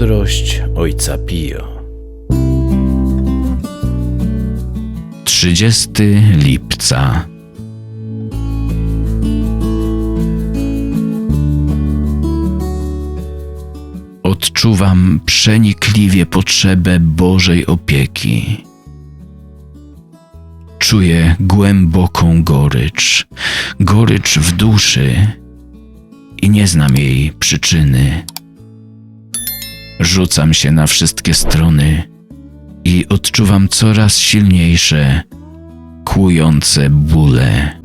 Miłość Ojca Pio. 30 lipca. Odczuwam przenikliwie potrzebę Bożej opieki. Czuję głęboką gorycz, gorycz w duszy i nie znam jej przyczyny. Rzucam się na wszystkie strony i odczuwam coraz silniejsze, kłujące bóle.